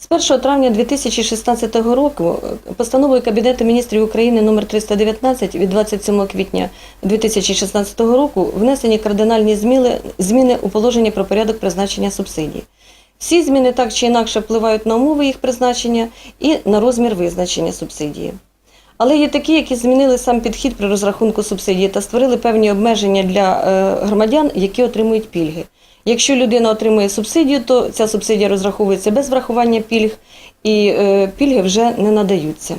З 1 травня 2016 року постановою Кабінету міністрів України номер 319 від 27 квітня 2016 року внесені кардинальні зміни, у положення про порядок призначення субсидій. Всі зміни так чи інакше впливають на умови їх призначення і на розмір визначення субсидії. Але є такі, які змінили сам підхід при розрахунку субсидії та створили певні обмеження для е, громадян, які отримують пільги. Якщо людина отримує субсидію, то ця субсидія розраховується без врахування пільг, і е, пільги вже не надаються.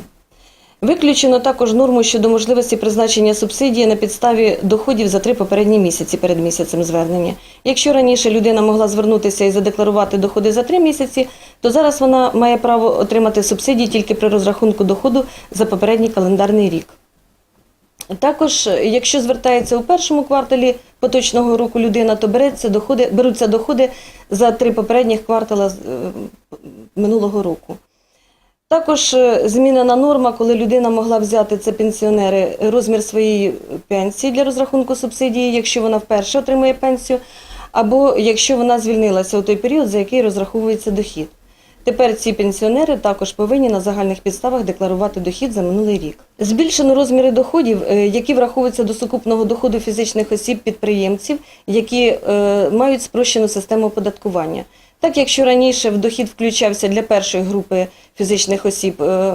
Виключено також норму щодо можливості призначення субсидії на підставі доходів за три попередні місяці перед місяцем звернення. Якщо раніше людина могла звернутися і задекларувати доходи за три місяці, то зараз вона має право отримати субсидії тільки при розрахунку доходу за попередній календарний рік. Також, якщо звертається у першому кварталі поточного року людина, то береться доходи, беруться доходи за три попередніх квартала е, минулого року. Також е, змінена норма, коли людина могла взяти це пенсіонери розмір своєї пенсії для розрахунку субсидії, якщо вона вперше отримує пенсію, або якщо вона звільнилася у той період, за який розраховується дохід. Тепер ці пенсіонери також повинні на загальних підставах декларувати дохід за минулий рік. Збільшено розміри доходів, е, які враховуються до сукупного доходу фізичних осіб підприємців, які е, мають спрощену систему оподаткування. Так, якщо раніше в дохід включався для першої групи фізичних осіб е,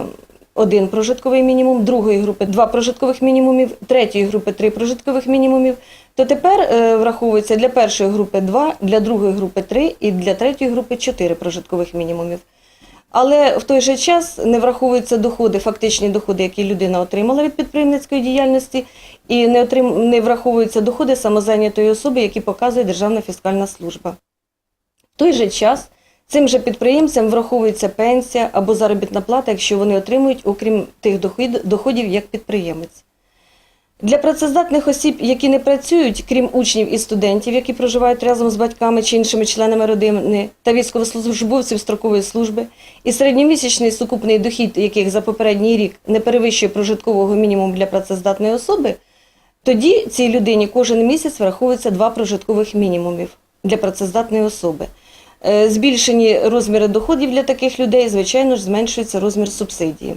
один прожитковий мінімум, другої групи два прожиткових мінімумів, третьої групи три прожиткових мінімумів, то тепер е, враховується для першої групи два, для другої групи три і для третьої групи чотири прожиткових мінімумів. Але в той же час не враховуються доходи, фактичні доходи, які людина отримала від підприємницької діяльності, і не, отрим... не враховуються доходи самозайнятої особи, які показує Державна фіскальна служба. Той же час цим же підприємцям враховується пенсія або заробітна плата, якщо вони отримують, окрім тих доходів, як підприємець. Для працездатних осіб, які не працюють, крім учнів і студентів, які проживають разом з батьками чи іншими членами родини, та військовослужбовців строкової служби, і середньомісячний сукупний дохід, яких за попередній рік не перевищує прожиткового мінімуму для працездатної особи, тоді цій людині кожен місяць враховується два прожиткових мінімумів для працездатної особи. Е, Збільшені розміри доходів для таких людей, звичайно ж, зменшується розмір субсидії.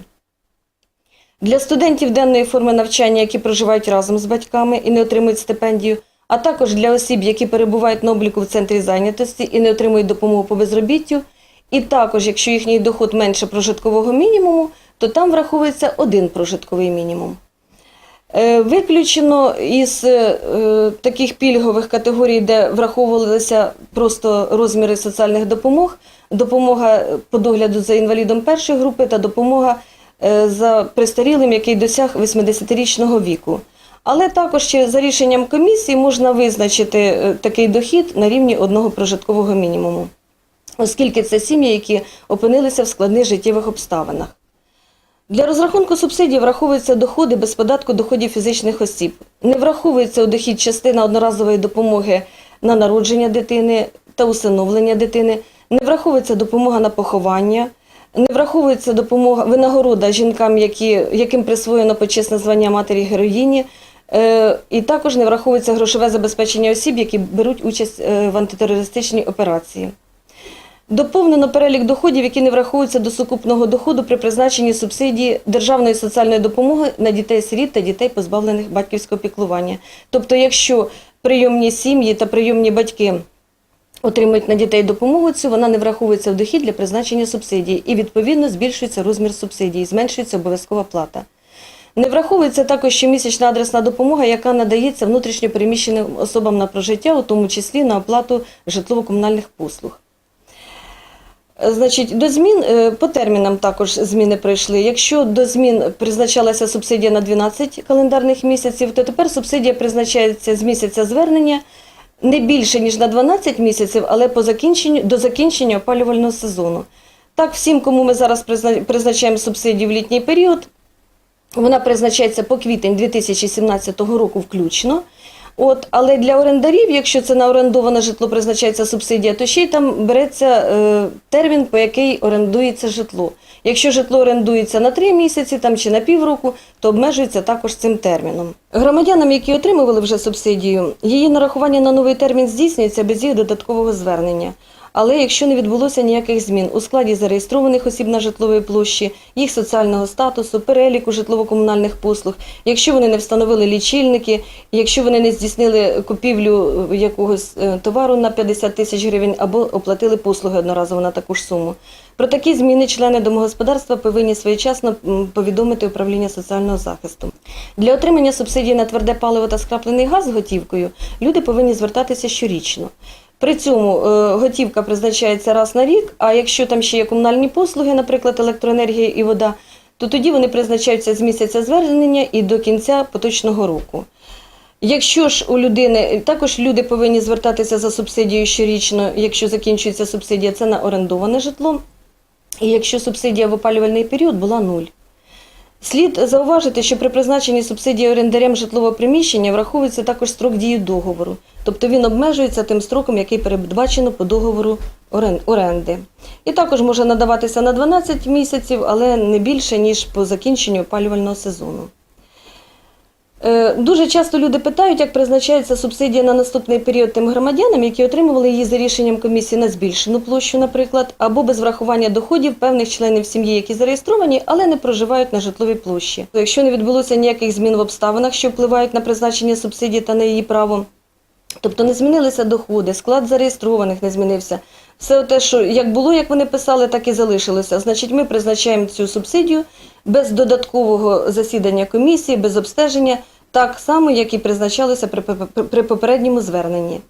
Для студентів денної форми навчання, які проживають разом з батьками і не отримують стипендію, а також для осіб, які перебувають на обліку в центрі зайнятості і не отримують допомогу по безробіттю, і також, якщо їхній доход менше прожиткового мінімуму, то там враховується один прожитковий мінімум. Е, Виключено із е, таких пільгових категорій, де враховувалися просто розміри соціальних допомог, допомога по догляду за інвалідом першої групи та допомога е, за престарілим, який досяг 80-річного віку. Але також ще за рішенням комісії можна визначити е, такий дохід на рівні одного прожиткового мінімуму, оскільки це сім'ї, які опинилися в складних життєвих обставинах. Для розрахунку субсидій враховуються доходи без податку доходів фізичних осіб. Не враховується у дохід частина одноразової допомоги на народження дитини та усиновлення дитини, не враховується допомога на поховання, не враховується допомога винагорода жінкам, які, яким присвоєно почесне звання матері героїні. Е, і також не враховується грошове забезпечення осіб, які беруть участь е, в антитерористичній операції. Доповнено перелік доходів, які не враховуються до сукупного доходу при призначенні субсидії державної соціальної допомоги на дітей-сиріт та дітей, позбавлених батьківського піклування. Тобто, якщо прийомні сім'ї та прийомні батьки отримують на дітей допомогу, цю вона не враховується в дохід для призначення субсидії і відповідно збільшується розмір субсидії, зменшується обов'язкова плата. Не враховується також щомісячна адресна допомога, яка надається внутрішньо переміщеним особам на прожиття, у тому числі на оплату житлово-комунальних послуг. Значить, до змін е, по термінам також зміни прийшли. Якщо до змін призначалася субсидія на 12 календарних місяців, то тепер субсидія призначається з місяця звернення не більше ніж на 12 місяців, але по закінченню до закінчення опалювального сезону. Так, всім, кому ми зараз призначаємо субсидію в літній період, вона призначається по квітень 2017 року включно. От, але для орендарів, якщо це на орендоване житло призначається субсидія, то ще й там береться е, термін, по який орендується житло. Якщо житло орендується на три місяці там, чи на півроку, то обмежується також цим терміном. Громадянам, які отримували вже субсидію, її нарахування на новий термін здійснюється без їх додаткового звернення. Але якщо не відбулося ніяких змін у складі зареєстрованих осіб на житловій площі, їх соціального статусу, переліку житлово-комунальних послуг, якщо вони не встановили лічильники, якщо вони не здійснили купівлю е, якогось е, товару на 50 тисяч гривень або оплатили послуги одноразово на таку ж суму. Про такі зміни члени домогосподарства повинні своєчасно повідомити управління соціального захисту. Для отримання субсидій на тверде паливо та скраплений газ готівкою люди повинні звертатися щорічно. При цьому е, готівка призначається раз на рік, а якщо там ще є комунальні послуги, наприклад, електроенергія і вода, то тоді вони призначаються з місяця звернення і до кінця поточного року. Якщо ж у людини також люди повинні звертатися за субсидією щорічно, якщо закінчується субсидія, це на орендоване житло. І якщо субсидія в опалювальний період була нуль. Слід зауважити, що при призначенні субсидії орендарям житлового приміщення враховується також строк дії договору, тобто він обмежується тим строком, який передбачено по договору оренди. І також може надаватися на 12 місяців, але не більше, ніж по закінченню опалювального сезону. Е, Дуже часто люди питають, як призначається субсидія на наступний період тим громадянам, які отримували її за рішенням комісії на збільшену площу, наприклад, або без врахування доходів певних членів сім'ї, які зареєстровані, але не проживають на житловій площі. Якщо не відбулося ніяких змін в обставинах, що впливають на призначення субсидії та на її право, Тобто не змінилися доходи, склад зареєстрованих не змінився. Все те, що як було, як вони писали, так і залишилося. Значить, ми призначаємо цю субсидію без додаткового засідання комісії, без обстеження, так само, як і призначалося при, попередньому зверненні.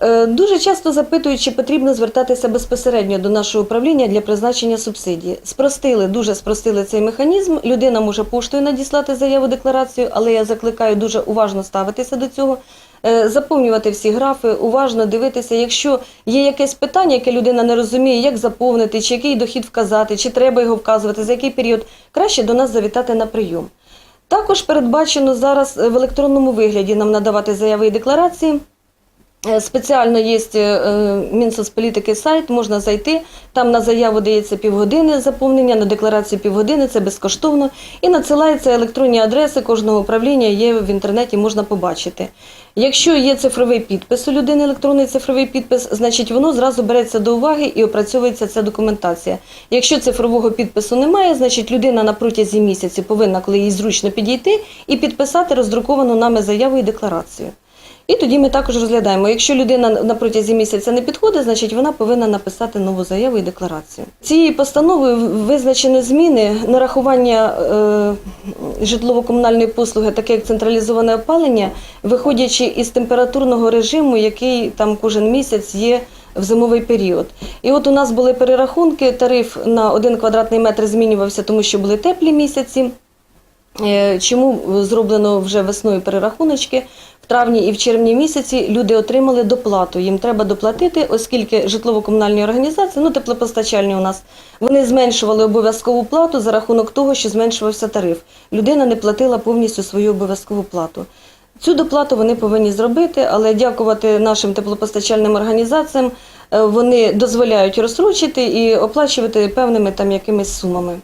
Е, Дуже часто запитують, чи потрібно звертатися безпосередньо до нашого управління для призначення субсидії. Спростили, дуже спростили цей механізм. Людина може поштою надіслати заяву декларацію, але я закликаю дуже уважно ставитися до цього, е, заповнювати всі графи, уважно дивитися. Якщо є якесь питання, яке людина не розуміє, як заповнити, чи який дохід вказати, чи треба його вказувати, за який період, краще до нас завітати на прийом. Також передбачено зараз в електронному вигляді нам надавати заяви і декларації. Е, Спеціально є е, Мінсоцполітики сайт, можна зайти. Там на заяву дається півгодини заповнення, на декларацію півгодини, це безкоштовно. І надсилаються електронні адреси кожного управління, є в інтернеті, можна побачити. Якщо є цифровий підпис у людини, електронний цифровий підпис, значить воно зразу береться до уваги і опрацьовується ця документація. Якщо цифрового підпису немає, значить людина на протязі місяця повинна, коли їй зручно підійти, і підписати роздруковану нами заяву і декларацію. І тоді ми також розглядаємо. Якщо людина на протязі місяця не підходить, значить вона повинна написати нову заяву і декларацію. Цією постановою визначено зміни нарахування е, житлово-комунальної послуги, таке як централізоване опалення, виходячи із температурного режиму, який там кожен місяць є. В зимовий період. І от у нас були перерахунки, тариф на один квадратний метр змінювався, тому що були теплі місяці. Е, Чому зроблено вже весною перерахуночки? В травні і в червні місяці люди отримали доплату. Їм треба доплатити, оскільки житлово-комунальні організації, ну теплопостачальні у нас, вони зменшували обов'язкову плату за рахунок того, що зменшувався тариф. Людина не платила повністю свою обов'язкову плату. Цю доплату вони повинні зробити, але дякувати нашим теплопостачальним організаціям, е, вони дозволяють розстрочити і оплачувати певними там якимись сумами.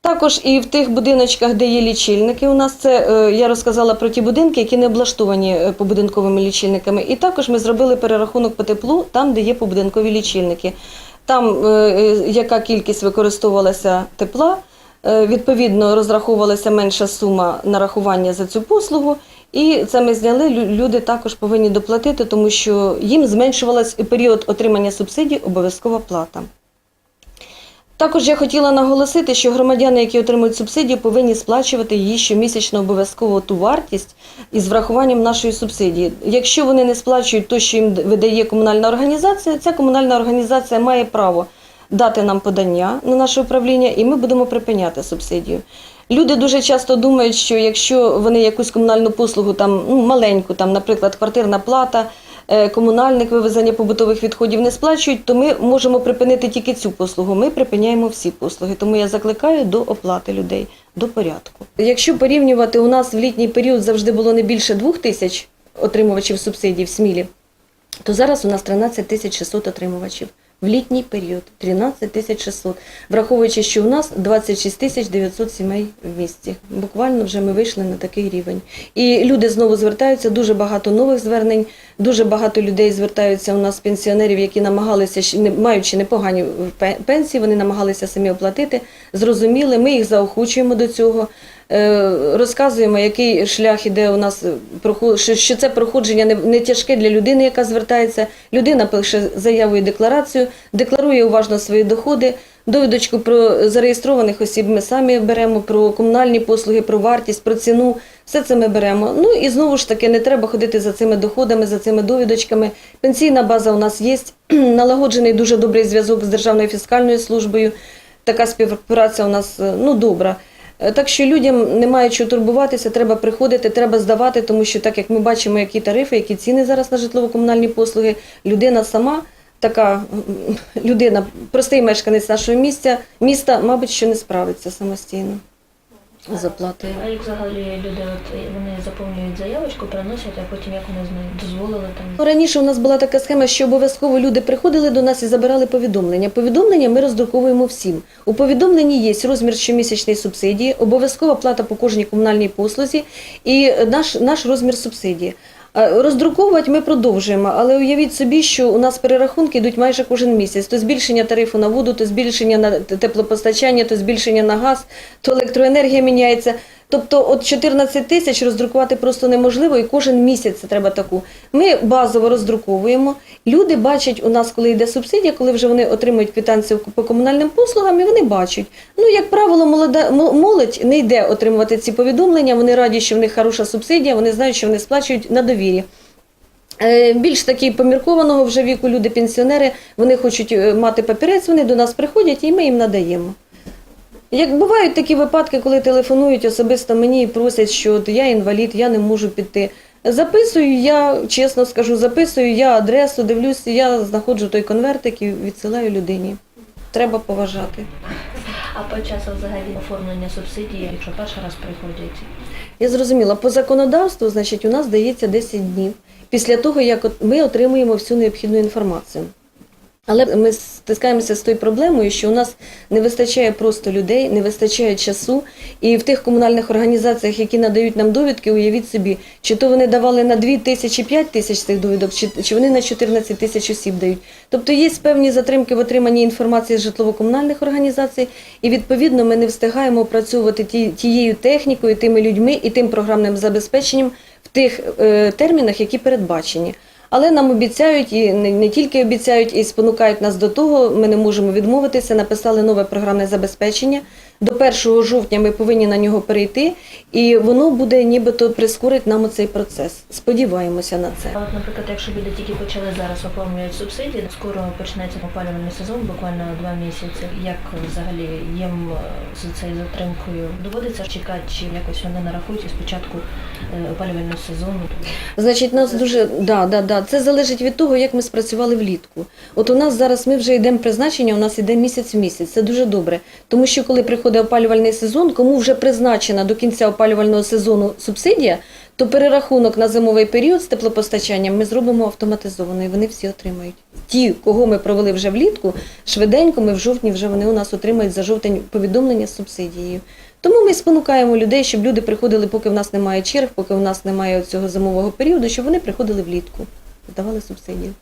Також і в тих будиночках, де є лічильники, у нас це е, я розказала про ті будинки, які не облаштовані е, побудинковими лічильниками. І також ми зробили перерахунок по теплу там, де є побудинкові лічильники. Там е, яка кількість використовувалася тепла, відповідно розраховувалася менша сума нарахування за цю послугу. І це ми зняли. Люди також повинні доплатити, тому що їм зменшувалась період отримання субсидій обов'язкова плата. Також я хотіла наголосити, що громадяни, які отримують субсидію, повинні сплачувати її щомісячно обов'язково ту вартість із врахуванням нашої субсидії. Якщо вони не сплачують те, що їм видає комунальна організація, ця комунальна організація має право дати нам подання на наше управління, і ми будемо припиняти субсидію. Люди дуже часто думають, що якщо вони якусь комунальну послугу, там ну, маленьку, там, наприклад, квартирна плата, комунальник вивезення побутових відходів не сплачують, то ми можемо припинити тільки цю послугу. Ми припиняємо всі послуги. Тому я закликаю до оплати людей, до порядку. Якщо порівнювати, у нас в літній період завжди було не більше двох тисяч отримувачів субсидій в Смілі, то зараз у нас 13 тисяч 600 отримувачів. В літній період 13 тисяч 600, враховуючи, що у нас 26 тисяч 900 сімей в місті. Буквально вже ми вийшли на такий рівень. І люди знову звертаються, дуже багато нових звернень Дуже багато людей звертаються у нас пенсіонерів, які намагалися маючи непогані пе- пенсії, вони намагалися самі оплатити. Зрозуміли, ми їх заохочуємо до цього. Е, Розказуємо, який шлях іде у нас е, що- це проходження не, не тяжке для людини, яка звертається. Людина пише заяву і декларацію, декларує уважно свої доходи. Довідочку про зареєстрованих осіб ми самі беремо, про комунальні послуги, про вартість, про ціну. Все це ми беремо. Ну і знову ж таки не треба ходити за цими доходами, за цими довідочками. Пенсійна база у нас є. Налагоджений дуже добрий зв'язок з Державною фіскальною службою. Така співпраця у нас е, ну, добра. Е, Так що людям немає чого турбуватися, треба приходити, треба здавати, тому що так як ми бачимо, які тарифи, які ціни зараз на житлово-комунальні послуги, людина сама, така людина, простий мешканець нашого місця, міста, мабуть, що не справиться самостійно з оплатою. А як взагалі люди от вони заповнюють заявочку, приносять, а потім як вони з нею дозволили там. Ну, Раніше у нас була така схема, що обов'язково люди приходили до нас і забирали повідомлення. Повідомлення ми роздруковуємо всім. У повідомленні є розмір щомісячної субсидії, обов'язкова плата по кожній комунальній послузі і наш, наш розмір субсидії. А Роздруковувати ми продовжуємо, але уявіть собі, що у нас перерахунки йдуть майже кожен місяць. То збільшення тарифу на воду, то збільшення на теплопостачання, то збільшення на газ, то електроенергія міняється. Тобто от 14 тисяч роздрукувати просто неможливо, і кожен місяць це треба таку. Ми базово роздруковуємо. Люди бачать у нас, коли йде субсидія, коли вже вони отримують квитанцію по комунальним послугам, і вони бачать. Ну, як правило, молода молодь не йде отримувати ці повідомлення. Вони раді, що в них хороша субсидія, вони знають, що вони сплачують на довірі. Е, Більш такі поміркованого вже віку люди, пенсіонери, вони хочуть е, мати папірець, вони до нас приходять і ми їм надаємо. Як бувають такі випадки, коли телефонують особисто мені і просять, що от я інвалід, я не можу піти. Записую, я чесно скажу, записую я адресу, дивлюся, я знаходжу той конвертик і відсилаю людині. Треба поважати. А по часу взагалі оформлення субсидії, якщо перший раз приходять. Я зрозуміла, по законодавству, значить, у нас дається 10 днів після того, як ми отримуємо всю необхідну інформацію. Але ми стискаємося з тою проблемою, що у нас не вистачає просто людей, не вистачає часу. І в тих комунальних організаціях, які надають нам довідки, уявіть собі, чи то вони давали на 2 тисячі 5 тисяч цих довідок, чи, чи вони на 14 тисяч осіб дають. Тобто є певні затримки в отриманні інформації з житлово-комунальних організацій, і відповідно ми не встигаємо опрацьовувати ті, тією технікою, тими людьми і тим програмним забезпеченням в тих е, термінах, які передбачені. Але нам обіцяють і не, тільки обіцяють, і спонукають нас до того. Ми не можемо відмовитися. Написали нове програмне забезпечення. До 1 жовтня ми повинні на нього перейти, і воно буде нібито прискорить нам цей процес. Сподіваємося на це. А от, наприклад, якщо люди тільки почали зараз оформлювати субсидії, скоро почнеться опалювальний сезон, буквально два місяці. Як взагалі їм е, з цією затримкою доводиться чекати, чи якось вони нарахують і спочатку е, опалювального сезону? Значить, нас дуже да, да, да. Це залежить від того, як ми спрацювали влітку. От у нас зараз ми вже йдемо призначення, у нас йде місяць в місяць. Це дуже добре. Тому що коли приходить опалювальний сезон, кому вже призначена до кінця опалювального сезону субсидія, то перерахунок на зимовий період з теплопостачанням ми зробимо автоматизовано, і вони всі отримають. Ті, кого ми провели вже влітку, швиденько ми в жовтні вже вони у нас отримають за жовтень повідомлення з субсидією. Тому ми спонукаємо людей, щоб люди приходили, поки в нас немає черг, поки в нас немає цього зимового періоду, щоб вони приходили влітку, здавали субсидію.